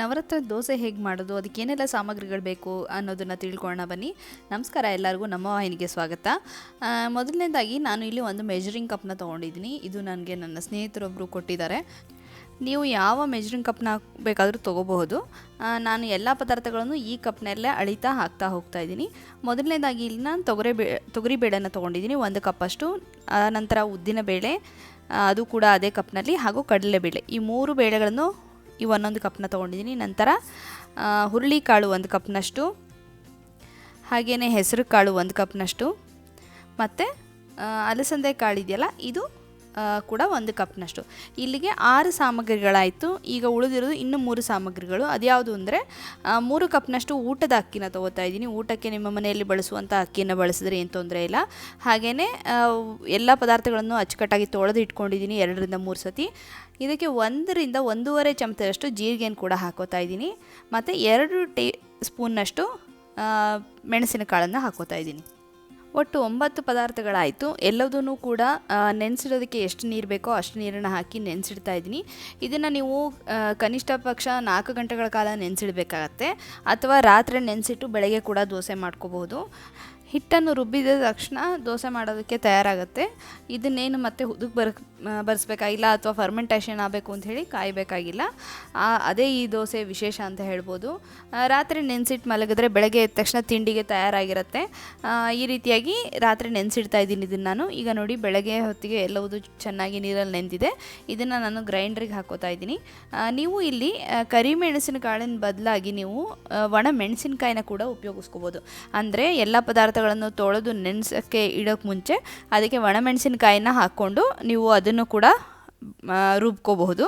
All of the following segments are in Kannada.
ನವರತ್ನ ದೋಸೆ ಹೇಗೆ ಮಾಡೋದು, ಅದಕ್ಕೆ ಏನೆಲ್ಲ ಸಾಮಗ್ರಿಗಳು ಬೇಕು ಅನ್ನೋದನ್ನು ತಿಳ್ಕೊಳ್ಳೋಣ ಬನ್ನಿ. ನಮಸ್ಕಾರ ಎಲ್ಲರಿಗೂ, ನಮ್ಮ ವಾಹಿನಿಗೆ ಸ್ವಾಗತ. ಮೊದಲನೇದಾಗಿ ನಾನು ಇಲ್ಲಿ ಒಂದು ಮೆಜರಿಂಗ್ ಕಪ್ನ ತೊಗೊಂಡಿದ್ದೀನಿ. ಇದು ನನಗೆ ನನ್ನ ಸ್ನೇಹಿತರೊಬ್ಬರು ಕೊಟ್ಟಿದ್ದಾರೆ. ನೀವು ಯಾವ ಮೆಜರಿಂಗ್ ಕಪ್ನ ಬೇಕಾದರೂ ತೊಗೋಬಹುದು. ನಾನು ಎಲ್ಲ ಪದಾರ್ಥಗಳನ್ನು ಈ ಕಪ್ನಲ್ಲೇ ಅಳಿತಾ ಹಾಕ್ತಾ ಹೋಗ್ತಾ ಇದ್ದೀನಿ. ಮೊದಲನೇದಾಗಿ ಇಲ್ಲಿ ನಾನು ತೊಗರಿ ಬೇ, ತೊಗರಿ ಬೇಳೆನ ತೊಗೊಂಡಿದ್ದೀನಿ, ಒಂದು ಕಪ್ಪಷ್ಟು ನಂತರ ಉದ್ದಿನ ಬೇಳೆ ಅದು ಕೂಡ ಅದೇ ಕಪ್ನಲ್ಲಿ ಹಾಗೂ ಕಡಲೆ ಬೇಳೆ ಈ ಮೂರು ಬೇಳೆಗಳನ್ನು ಈ ಒಂದೊಂದು ಕಪ್ನ ತೊಗೊಂಡಿದ್ದೀನಿ ನಂತರ ಹುರುಳಿ ಹುರುಳಿಕಾಳು ಒಂದು ಕಪ್ನಷ್ಟು ಹಾಗೆಯೇ ಹೆಸರು ಕಾಳು ಒಂದು ಕಪ್ನಷ್ಟು, ಮತ್ತು ಅಲಸಂದೆ ಕಾಳು ಇದೆಯಲ್ಲ, ಇದು ಕೂಡ ಒಂದು ಕಪ್ನಷ್ಟು. ಇಲ್ಲಿಗೆ ಆರು ಸಾಮಗ್ರಿಗಳಾಯಿತು. ಈಗ ಉಳಿದಿರೋದು ಇನ್ನೂ ಮೂರು ಸಾಮಗ್ರಿಗಳು. ಅದ್ಯಾವುದು ಅಂದರೆ ಮೂರು ಕಪ್ನಷ್ಟು ಊಟದ ಅಕ್ಕಿನ ತೊಗೋತಾ ಇದ್ದೀನಿ. ಊಟಕ್ಕೆ ನಿಮ್ಮ ಮನೆಯಲ್ಲಿ ಬಳಸುವಂಥ ಅಕ್ಕಿಯನ್ನು ಬಳಸಿದ್ರೆ ಏನು ತೊಂದರೆ ಇಲ್ಲ. ಹಾಗೆಯೇ ಎಲ್ಲ ಪದಾರ್ಥಗಳನ್ನು ಅಚ್ಚುಕಟ್ಟಾಗಿ ತೊಳೆದು ಇಟ್ಕೊಂಡಿದ್ದೀನಿ ಎರಡರಿಂದ ಮೂರು ಸತಿ. ಇದಕ್ಕೆ ಒಂದರಿಂದ ಒಂದೂವರೆ ಚಮಚದಷ್ಟು ಜೀರಿಗೆನ ಕೂಡ ಹಾಕೋತಾ ಇದ್ದೀನಿ. ಮತ್ತು ಎರಡು ಟೀ ಸ್ಪೂನ್ನಷ್ಟು ಮೆಣಸಿನ ಮೆಣಸಿನಕಾಳನ್ನು ಹಾಕೋತಾ ಇದ್ದೀನಿ. ಒಟ್ಟು ಒಂಬತ್ತು ಪದಾರ್ಥಗಳಾಯಿತು. ಎಲ್ಲದೂ ಕೂಡ ನೆನೆಸಿಡೋದಕ್ಕೆ ಎಷ್ಟು ನೀರು ಬೇಕೋ ಅಷ್ಟು ನೀರನ್ನು ಹಾಕಿ ನೆನೆಸಿಡ್ತಾ ಇದ್ದೀನಿ. ಇದನ್ನು ನೀವು ಕನಿಷ್ಠ ಪಕ್ಷ ನಾಲ್ಕು ಗಂಟೆಗಳ ಕಾಲ ನೆನೆಸಿಡಬೇಕಾಗತ್ತೆ. ಅಥವಾ ರಾತ್ರಿ ನೆನೆಸಿಟ್ಟು ಬೆಳಗ್ಗೆ ಕೂಡ ದೋಸೆ ಮಾಡ್ಕೋಬಹುದು. ಹಿಟ್ಟನ್ನು ರುಬ್ಬಿದ ತಕ್ಷಣ ದೋಸೆ ಮಾಡೋದಕ್ಕೆ ತಯಾರಾಗುತ್ತೆ. ಇದನ್ನೇನು ಮತ್ತೆ ಹುದುಗ್ ಬರ್ ಬರೆಸ್ಬೇಕಾಗಿಲ್ಲ ಅಥವಾ ಫರ್ಮೆಂಟೇಷನ್ ಆಗಬೇಕು ಅಂತ ಹೇಳಿ ಕಾಯಬೇಕಾಗಿಲ್ಲ. ಅದೇ ಈ ದೋಸೆ ವಿಶೇಷ ಅಂತ ಹೇಳ್ಬೋದು. ರಾತ್ರಿ ನೆನೆಸಿಟ್ಟು ಮಲಗಿದ್ರೆ ಬೆಳಗ್ಗೆ ಎದ್ದ ತಕ್ಷಣ ತಿಂಡಿಗೆ ತಯಾರಾಗಿರುತ್ತೆ. ಈ ರೀತಿಯಾಗಿ ರಾತ್ರಿ ನೆನೆಸಿಡ್ತಾ ಇದ್ದೀನಿ ಇದನ್ನು ನಾನು. ಈಗ ನೋಡಿ ಬೆಳಗ್ಗೆ ಹೊತ್ತಿಗೆ ಎಲ್ಲವುದು ಚೆನ್ನಾಗಿ ನೀರಲ್ಲಿ ನೆಂದಿದೆ. ಇದನ್ನು ನಾನು ಗ್ರೈಂಡ್ರಿಗೆ ಹಾಕೋತಾ ಇದ್ದೀನಿ. ನೀವು ಇಲ್ಲಿ ಕರಿಮೆಣಸಿನ ಕಾಳಿನ ಬದಲಾಗಿ ನೀವು ಒಣ ಮೆಣಸಿನಕಾಯಿನ ಕೂಡ ಉಪಯೋಗಿಸ್ಕೋಬೋದು. ಅಂದರೆ ಎಲ್ಲ ಪದಾರ್ಥಗಳನ್ನು ತೊಳೆದು ನೆನೆಸೋಕ್ಕೆ ಇಡೋಕ್ಕೆ ಮುಂಚೆ ಅದಕ್ಕೆ ಒಣಮೆಣಸಿನಕಾಯಿನ ಹಾಕ್ಕೊಂಡು ನೀವು ಅದನ್ನು ಕೂಡ ರುಬ್ಕೋಬಹುದು.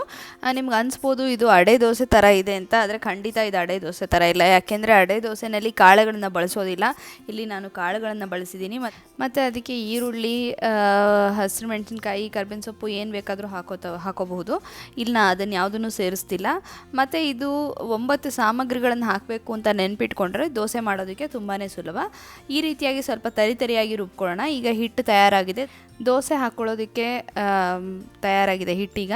ನಿಮ್ಗೆ ಅನಿಸ್ಬೋದು ಇದು ಅಡೆ ದೋಸೆ ಥರ ಇದೆ ಅಂತ ಆದರೆ ಖಂಡಿತ ಇದು ಅಡೆ ದೋಸೆ ಥರ ಇಲ್ಲ. ಯಾಕೆಂದರೆ ಅಡೆ ದೋಸೆನಲ್ಲಿ ಕಾಳುಗಳನ್ನ ಬಳಸೋದಿಲ್ಲ. ಇಲ್ಲಿ ನಾನು ಕಾಳುಗಳನ್ನು ಬಳಸಿದ್ದೀನಿ ಮತ್ತು ಅದಕ್ಕೆ ಈರುಳ್ಳಿ ಹಸಿರು ಮೆಣಸಿನ್ಕಾಯಿ ಕರ್ಬೇವಿನ ಸೊಪ್ಪು ಏನು ಬೇಕಾದರೂ ಹಾಕೋತ ಹಾಕೋಬಹುದು. ಇಲ್ಲ ಅದನ್ನು ಯಾವುದನ್ನು ಸೇರಿಸ್ತಿಲ್ಲ. ಮತ್ತು ಇದು ಒಂಬತ್ತು ಸಾಮಗ್ರಿಗಳನ್ನು ಹಾಕಬೇಕು ಅಂತ ನೆನ್ಪಿಟ್ಕೊಂಡ್ರೆ ದೋಸೆ ಮಾಡೋದಕ್ಕೆ ತುಂಬಾ ಸುಲಭ. ಈ ರೀತಿಯಾಗಿ ಸ್ವಲ್ಪ ತರಿ ತರಿಯಾಗಿ ರುಬ್ಕೊಳ್ಳೋಣ. ಈಗ ಹಿಟ್ಟು ತಯಾರಾಗಿದೆ. ದೋಸೆ ಹಾಕ್ಕೊಳ್ಳೋದಕ್ಕೆ ಆಮ್, ತಯಾರಾಗಿದೆ ಹಿಟ್ಟೀಗ.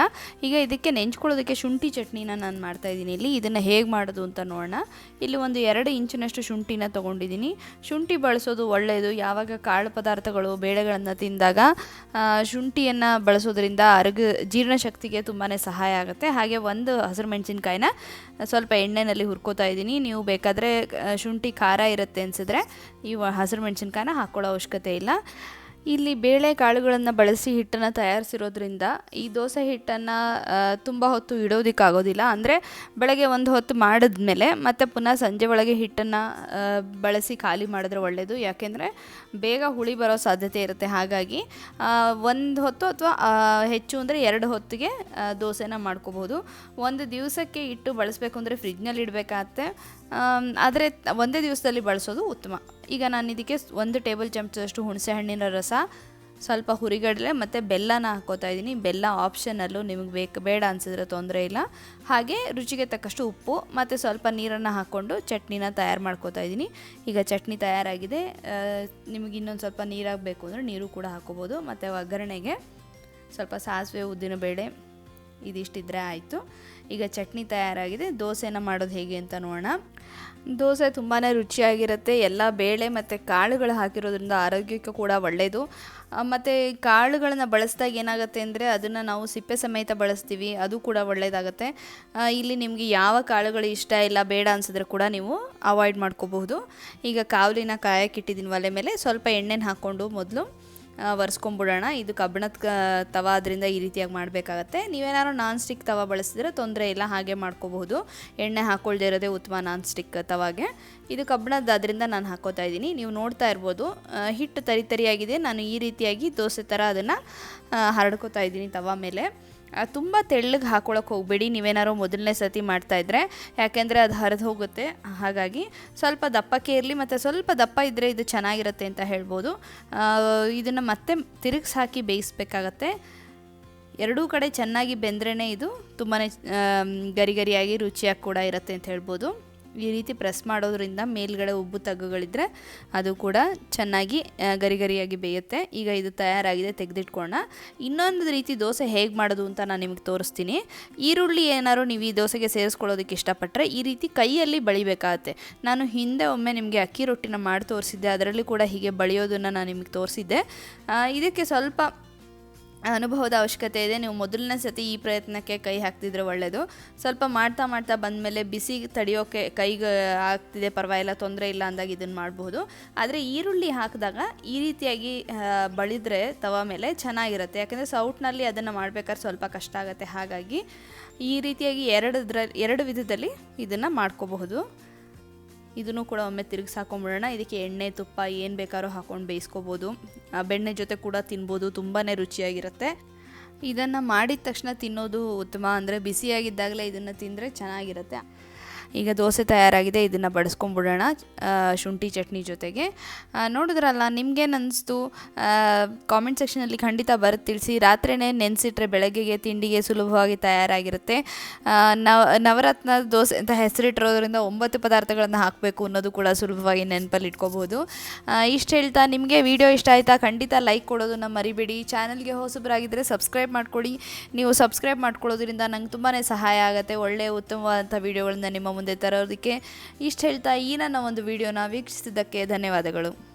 ಈಗ ಇದಕ್ಕೆ ನೆಂಚ್ಕೊಳ್ಳೋದಕ್ಕೆ ಶುಂಠಿ ಚಟ್ನಿನ ನಾನು ಮಾಡ್ತಾಯಿದ್ದೀನಿ ಇಲ್ಲಿ ಇದನ್ನು ಹೇಗೆ ಮಾಡೋದು ಅಂತ ನೋಡೋಣ. ಇಲ್ಲಿ ಒಂದು ಎರಡು ಇಂಚಿನಷ್ಟು ಶುಂಠಿನ ತೊಗೊಂಡಿದ್ದೀನಿ. ಶುಂಠಿ ಬಳಸೋದು ಒಳ್ಳೆಯದು ಯಾವಾಗ ಕಾಳು ಪದಾರ್ಥಗಳು ಬೇಳೆಗಳನ್ನು ತಿಂದಾಗ ಶುಂಠಿಯನ್ನು ಬಳಸೋದ್ರಿಂದ ಅರಗ, ಜೀರ್ಣಶಕ್ತಿಗೆ ತುಂಬಾ ಸಹಾಯ ಆಗುತ್ತೆ. ಹಾಗೆ ಒಂದು ಹಸಿರು ಮೆಣಸಿನ್ಕಾಯಿನ ಸ್ವಲ್ಪ ಎಣ್ಣೆಯಲ್ಲಿ ಹುರ್ಕೋತಾ ಇದ್ದೀನಿ. ನೀವು ಬೇಕಾದರೆ ಶುಂಠಿ ಖಾರ ಇರುತ್ತೆ ಅನಿಸಿದ್ರೆ ಈ ಹಸಿರು ಮೆಣಸಿನ್ಕಾಯಿನ ಹಾಕ್ಕೊಳ್ಳೋ ಅವಶ್ಯಕತೆ ಇಲ್ಲ. ಇಲ್ಲಿ ಬೇಳೆ ಕಾಳುಗಳನ್ನು ಬಳಸಿ ಹಿಟ್ಟನ್ನು ತಯಾರಿಸಿರೋದ್ರಿಂದ ಈ ದೋಸೆ ಹಿಟ್ಟನ್ನು ತುಂಬ ಹೊತ್ತು ಇಡೋದಕ್ಕಾಗೋದಿಲ್ಲ. ಅಂದರೆ ಬೆಳಗ್ಗೆ ಒಂದು ಹೊತ್ತು ಮಾಡಿದ್ಮೇಲೆ ಮತ್ತೆ ಪುನಃ ಸಂಜೆ ಒಳಗೆ ಹಿಟ್ಟನ್ನು ಬಳಸಿ ಖಾಲಿ ಮಾಡಿದ್ರೆ ಒಳ್ಳೆಯದು ಯಾಕೆಂದರೆ ಬೇಗ ಹುಳಿ ಬರೋ ಸಾಧ್ಯತೆ ಇರುತ್ತೆ. ಹಾಗಾಗಿ ಒಂದು ಹೊತ್ತು ಅಥವಾ ಹೆಚ್ಚು ಅಂದರೆ ಎರಡು ಹೊತ್ತಿಗೆ ದೋಸೆನ ಮಾಡ್ಕೋಬೋದು ಒಂದು ದಿವಸಕ್ಕೆ ಇಟ್ಟು ಬಳಸಬೇಕು ಅಂದರೆ ಫ್ರಿಜ್ನಲ್ಲಿ ಇಡಬೇಕಾಗತ್ತೆ. ಆದರೆ ಒಂದೇ ದಿವಸದಲ್ಲಿ ಬಳಸೋದು ಉತ್ತಮ. ಈಗ ನಾನು ಇದಕ್ಕೆ ಒಂದು ಟೇಬಲ್ ಚಮಚದಷ್ಟು ಹುಣಸೆ ಹಣ್ಣಿನ ರಸ, ಸ್ವಲ್ಪ ಹುರಿಗಡಲೆ ಮತ್ತು ಬೆಲ್ಲನ ಹಾಕೋತಾ ಇದ್ದೀನಿ. ಬೆಲ್ಲ ಆಪ್ಷನಲ್ಲೂ ನಿಮಗೆ ಬೇಕು, ಬೇಡ ಅನಿಸಿದ್ರೆ ತೊಂದರೆ ಇಲ್ಲ. ಹಾಗೆ ರುಚಿಗೆ ತಕ್ಕಷ್ಟು ಉಪ್ಪು ಮತ್ತು ಸ್ವಲ್ಪ ನೀರನ್ನು ಹಾಕ್ಕೊಂಡು ಚಟ್ನಿನ ತಯಾರು ಮಾಡ್ಕೋತಾ ಇದ್ದೀನಿ. ಈಗ ಚಟ್ನಿ ತಯಾರಾಗಿದೆ. ನಿಮಗೆ ಇನ್ನೊಂದು ಸ್ವಲ್ಪ ನೀರಾಗಬೇಕು ಅಂದರೆ ನೀರು ಕೂಡ ಹಾಕೋಬೋದು. ಮತ್ತು ಒಗ್ಗರಣೆಗೆ ಸ್ವಲ್ಪ ಸಾಸಿವೆ, ಉದ್ದಿನಬೇಳೆ, ಇದಿಷ್ಟಿದ್ರೆ ಆಯಿತು. ಈಗ ಚಟ್ನಿ ತಯಾರಾಗಿದೆ. ದೋಸೆನ ಮಾಡೋದು ಹೇಗೆ ಅಂತ ನೋಡೋಣ. ದೋಸೆ ತುಂಬಾ ರುಚಿಯಾಗಿರುತ್ತೆ. ಎಲ್ಲ ಬೇಳೆ ಮತ್ತು ಕಾಳುಗಳು ಹಾಕಿರೋದ್ರಿಂದ ಆರೋಗ್ಯಕ್ಕೆ ಕೂಡ ಒಳ್ಳೆಯದು ಮತ್ತು ಕಾಳುಗಳನ್ನು ಬಳಸಿದಾಗ ಏನಾಗುತ್ತೆ ಅಂದರೆ ಅದನ್ನು ನಾವು ಸಿಪ್ಪೆ ಸಮೇತ ಬಳಸ್ತೀವಿ. ಅದು ಕೂಡ ಒಳ್ಳೆಯದಾಗುತ್ತೆ ಇಲ್ಲಿ ನಿಮಗೆ ಯಾವ ಕಾಳುಗಳು ಇಷ್ಟ ಇಲ್ಲ, ಬೇಡ ಅನಿಸಿದ್ರೆ ಕೂಡ ನೀವು ಅವಾಯ್ಡ್ ಮಾಡ್ಕೋಬಹುದು. ಈಗ ಕಾವಲಿನ ಕಾಯಕ್ಕಿಟ್ಟಿದ್ದೀನಿ ಒಲೆ ಮೇಲೆ. ಸ್ವಲ್ಪ ಎಣ್ಣೆನ ಹಾಕ್ಕೊಂಡು ಮೊದಲು ಒರೆಸ್ಕೊಂಬಿಡೋಣ. ಇದು ಕಬ್ಬಿಣದ ತವ ಅದರಿಂದ ಈ ರೀತಿಯಾಗಿ ಮಾಡಬೇಕಾಗತ್ತೆ. ನೀವೇನಾದ್ರು ನಾನ್ ಸ್ಟಿಕ್ ತವ ಬಳಸಿದ್ರೆ ತೊಂದರೆ ಇಲ್ಲ, ಹಾಗೆ ಮಾಡ್ಕೋಬಹುದು. ಎಣ್ಣೆ ಹಾಕ್ಕೊಳ್ದೇ ಇರೋದೇ ಉತ್ತಮ ನಾನ್ ಸ್ಟಿಕ್ ತವಾಗೆ. ಇದು ಕಬ್ಬಿಣದ ಅದರಿಂದ ನಾನು ಹಾಕೋತಾ ಇದ್ದೀನಿ. ನೀವು ನೋಡ್ತಾ ಇರ್ಬೋದು. ಹಿಟ್ಟು ತರಿ ತರಿಯಾಗಿದೆ. ನಾನು ಈ ರೀತಿಯಾಗಿ ದೋಸೆ ಥರ ಅದನ್ನು ಹರಡ್ಕೋತಾ ಇದ್ದೀನಿ ತವ ಮೇಲೆ. ತುಂಬ ತೆಳ್ಳಗೆ ಹಾಕೊಳಕ್ಕೆ ಹೋಗಬೇಡಿ. ನೀವೇನಾದ್ರು ಮೊದಲನೇ ಸತಿ ಮಾಡ್ತಾಯಿದ್ರೆ ಯಾಕೆಂದರೆ ಅದು ಹರಿದು ಹೋಗುತ್ತೆ. ಹಾಗಾಗಿ ಸ್ವಲ್ಪ ದಪ್ಪಕ್ಕೆ ಇರಲಿ ಮತ್ತು ಸ್ವಲ್ಪ ದಪ್ಪ ಇದ್ದರೆ ಇದು ಚೆನ್ನಾಗಿರುತ್ತೆ ಅಂತ ಹೇಳ್ಬೋದು. ಇದನ್ನು ಮತ್ತೆ ತಿರುಗಿಸಿ ಹಾಕಿ ಬೇಯಿಸ್ಬೇಕಾಗತ್ತೆ. ಎರಡೂ ಕಡೆ ಚೆನ್ನಾಗಿ ಬೆಂದ್ರೇ ಇದು ತುಂಬಾ ಗರಿ ಗರಿಯಾಗಿ ರುಚಿಯಾಗಿ ಕೂಡ ಇರುತ್ತೆ ಅಂತ ಹೇಳ್ಬೋದು. ಈ ರೀತಿ ಪ್ರೆಸ್ ಮಾಡೋದ್ರಿಂದ ಮೇಲ್ಗಡೆ ಉಬ್ಬು ತಗ್ಗುಗಳಿದ್ರೆ ಅದು ಕೂಡ ಚೆನ್ನಾಗಿ ಗರಿಗರಿಯಾಗಿ ಗರಿ ಗರಿಯಾಗಿ ಬೇಯುತ್ತೆ. ಈಗ ಇದು ತಯಾರಾಗಿದೆ, ತೆಗೆದಿಟ್ಕೊಳ್ಳೋಣ. ಇನ್ನೊಂದು ರೀತಿ ದೋಸೆ ಹೇಗೆ ಮಾಡೋದು ಅಂತ ನಾನು ನಿಮಗೆ ತೋರಿಸ್ತೀನಿ. ಈರುಳ್ಳಿ ಏನಾದ್ರು ನೀವು ಈ ದೋಸೆಗೆ ಸೇರಿಸ್ಕೊಳ್ಳೋದಕ್ಕೆ ಇಷ್ಟಪಟ್ಟರೆ ಈ ರೀತಿ ಕೈಯಲ್ಲಿ ಬಳಿಬೇಕಾಗತ್ತೆ. ನಾನು ಹಿಂದೆ ಒಮ್ಮೆ ನಿಮಗೆ ಅಕ್ಕಿ ರೊಟ್ಟಿನ ಮಾಡಿ ತೋರಿಸಿದ್ದೆ. ಅದರಲ್ಲಿ ಕೂಡ ಹೀಗೆ ಬಳಿಯೋದನ್ನು ನಾನು ನಿಮಗೆ ತೋರಿಸಿದ್ದೆ. ಇದಕ್ಕೆ ಸ್ವಲ್ಪ ಅನುಭವದ ಅವಶ್ಯಕತೆ ಇದೆ. ನೀವು ಮೊದಲನೇ ಸತಿ ಈ ಪ್ರಯತ್ನಕ್ಕೆ ಕೈ ಹಾಕ್ತಿದ್ರೆ ಒಳ್ಳೆಯದು ಸ್ವಲ್ಪ ಮಾಡ್ತಾ ಮಾಡ್ತಾ ಬಂದಮೇಲೆ ಬಿಸಿ ತಡೆಯೋಕ್ಕೆ ಕೈಗೆ ಆಗ್ತಿದೆ, ಪರವಾಗಿಲ್ಲ, ತೊಂದರೆ ಇಲ್ಲ ಅಂದಾಗ ಇದನ್ನು ಮಾಡಬಹುದು ಆದರೆ ಈರುಳ್ಳಿ ಹಾಕಿದಾಗ ಈ ರೀತಿಯಾಗಿ ಬಳಿದ್ರೆ ತವ ಮೇಲೆ ಚೆನ್ನಾಗಿರುತ್ತೆ. ಯಾಕೆಂದರೆ ಸೌಟ್ನಲ್ಲಿ ಅದನ್ನು ಮಾಡಬೇಕಾದ್ರೆ ಸ್ವಲ್ಪ ಕಷ್ಟ ಆಗುತ್ತೆ. ಹಾಗಾಗಿ ಈ ರೀತಿಯಾಗಿ ಎರಡದ್ರಲ್ಲಿ ಎರಡು ವಿಧದಲ್ಲಿ ಇದನ್ನು ಮಾಡ್ಕೋಬಹುದು. ಇದನ್ನು ಕೂಡ ಒಮ್ಮೆ ತಿರುಗಿಸಿ ಹಾಕೊಂಡ್ಬಿಡೋಣ ಇದಕ್ಕೆ ಎಣ್ಣೆ, ತುಪ್ಪ ಏನು ಬೇಕಾದ್ರೂ ಹಾಕೊಂಡು ಬೇಯಿಸ್ಕೋಬೋದು. ಬೆಣ್ಣೆ ಜೊತೆ ಕೂಡ ತಿನ್ಬೋದು ತುಂಬಾ ರುಚಿಯಾಗಿರುತ್ತೆ. ಇದನ್ನು ಮಾಡಿದ ತಕ್ಷಣ ತಿನ್ನೋದು ಉತ್ತಮ. ಅಂದರೆ ಬಿಸಿಯಾಗಿದ್ದಾಗಲೇ ಇದನ್ನು ತಿಂದರೆ ಚೆನ್ನಾಗಿರುತ್ತೆ. ಈಗ ದೋಸೆ ತಯಾರಾಗಿದೆ, ಇದನ್ನು ಬಡಿಸ್ಕೊಂಬಿಡೋಣ ಶುಂಠಿ ಚಟ್ನಿ ಜೊತೆಗೆ. ನೋಡಿದ್ರಲ್ಲ ನಿಮ್ಗೇನು ಅನ್ನಿಸ್ತು ಕಾಮೆಂಟ್ ಸೆಕ್ಷನಲ್ಲಿ ಖಂಡಿತ ಬರುತ್ತೆ ತಿಳಿಸಿ. ರಾತ್ರಿನೇ ನೆನೆಸಿಟ್ರೆ ಬೆಳಗ್ಗೆಗೆ, ತಿಂಡಿಗೆ ಸುಲಭವಾಗಿ ತಯಾರಾಗಿರುತ್ತೆ. ನವ, ನವರತ್ನ ದೋಸೆ ಅಂತ ಹೆಸರಿಟ್ಟಿರೋದ್ರಿಂದ ಒಂಬತ್ತು ಪದಾರ್ಥಗಳನ್ನು ಹಾಕಬೇಕು ಅನ್ನೋದು ಕೂಡ ಸುಲಭವಾಗಿ ನೆನಪಲ್ಲಿ ಇಟ್ಕೋಬೋದು ಇಷ್ಟು ಹೇಳ್ತಾ, ನಿಮಗೆ ವಿಡಿಯೋ ಇಷ್ಟ ಆಯಿತಾ? ಖಂಡಿತ ಲೈಕ್ ಕೊಡೋದನ್ನ ಮರಿಬೇಡಿ. ಚಾನಲ್ಗೆ ಹೊಸಬರಾಗಿದ್ದರೆ ಸಬ್ಸ್ಕ್ರೈಬ್ ಮಾಡ್ಕೊಳ್ಳಿ ನೀವು ಸಬ್ಸ್ಕ್ರೈಬ್ ಮಾಡ್ಕೊಳ್ಳೋದ್ರಿಂದ ನಂಗೆ ತುಂಬಾ ಸಹಾಯ ಆಗುತ್ತೆ. ಒಳ್ಳೆಯ ಉತ್ತಮವಾದಂಥ ವೀಡಿಯೋಗಳನ್ನ ನಿಮ್ಮ ಮುಂದೆ ತರೋದಕ್ಕೆ ಇಷ್ಟು ಹೇಳ್ತಾ ಈ ನನ್ನ ಒಂದು ವಿಡಿಯೋನ ವೀಕ್ಷಿಸಿದ್ದಕ್ಕೆ ಧನ್ಯವಾದಗಳು.